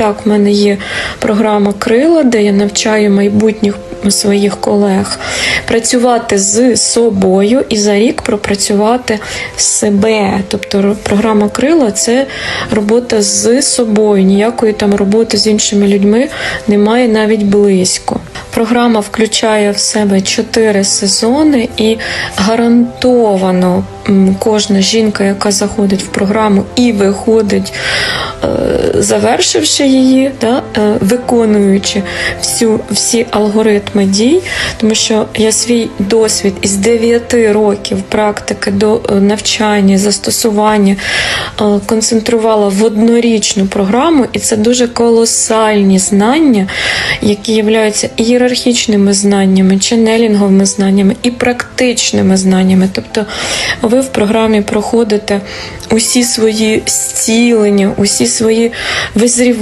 Так, в мене є програма Крила, де я навчаю майбутніх своїх колег працювати з собою і за рік пропрацювати себе. Тобто програма Крила це робота з собою. Ніякої там роботи з іншими людьми немає навіть близько. Програма включає в себе чотири сезони і гарантовано кожна жінка, яка заходить в програму і виходить, завершивши її, да, е, виконуючи всю, всі алгоритми дій, тому що я свій досвід із 9 років практики до е, навчання, застосування е, концентрувала в однорічну програму, і це дуже колосальні знання, які являються ієрархічними знаннями, ченелінговими знаннями, і практичними знаннями. Тобто ви в програмі проходите усі свої зцілення, усі свої визрівання.